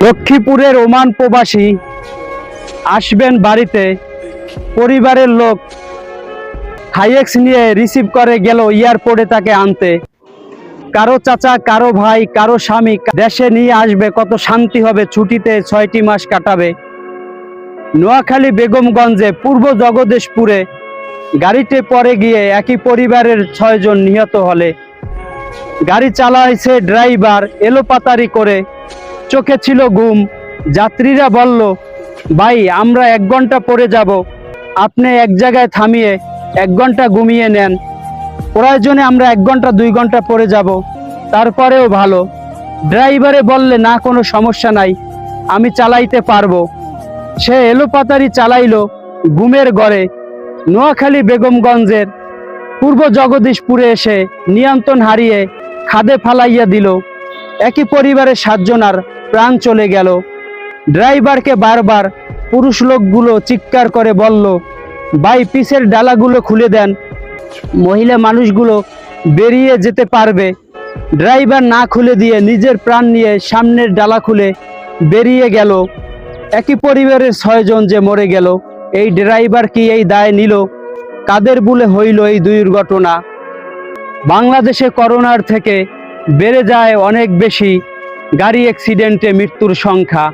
লক্ষ্মীপুরের ওমান প্রবাসী আসবেন বাড়িতে, পরিবারের লোক হাইয়েক্স নিয়ে রিসিভ করে গেল এয়ারপোর্টে তাকে আনতে। কারও চাচা, কারও ভাই, কারও স্বামী দেশে নিয়ে আসবে, কত শান্তি হবে, ছুটিতে ছয়টি মাস কাটাবে। নোয়াখালী বেগমগঞ্জে পূর্ব জগদেশপুরে গাড়িতে পরে গিয়ে একই পরিবারের ছয়জন নিহত হলে। গাড়ি চালাইছে ড্রাইভার এলোপাতারি করে চোখে ছিল ঘুম। যাত্রীরা বলল, ভাই, আমরা এক ঘণ্টা পরে যাব। আপনি এক জায়গায় থামিয়ে এক ঘণ্টা ঘুমিয়ে নেন। প্রয়োজনে আমরা এক ঘণ্টা, দুই ঘণ্টা পরে যাব। তারপরেও ভালো। ড্রাইভারে বললে, না, কোনো সমস্যা নাই। আমি চালাইতে পারব। সে এলোপাতারি চালাইল ঘুমের গড়ে নোয়াখালী বেগমগঞ্জের পূর্ব জগদীশপুরে এসে নিয়ন্ত্রণ হারিয়ে খাদে ফালাইয়া দিল। একই পরিবারের সাতজনার প্রাণ চলে গেল। ড্রাইভারকে বারবার পুরুষ লোকগুলো চিৎকার করে বলল, ভাই, পিসের ডালাগুলো খুলে দেন। মহিলা মানুষগুলো বেরিয়ে যেতে পারবে। ড্রাইভার না খুলে দিয়ে নিজের প্রাণ নিয়ে সামনের ডালা খুলে বেরিয়ে গেল। একই পরিবারের ছয়জন যে মরে গেল। এই ড্রাইভার কি এই দায় নিল? কাদের বলে হইল এই দুর্ঘটনা? বাংলাদেশে করোনার থেকে বেড়ে যায় অনেক বেশি। গাড়ি অ্যাক্সিডেন্টে মৃত্যুর সংখ্যা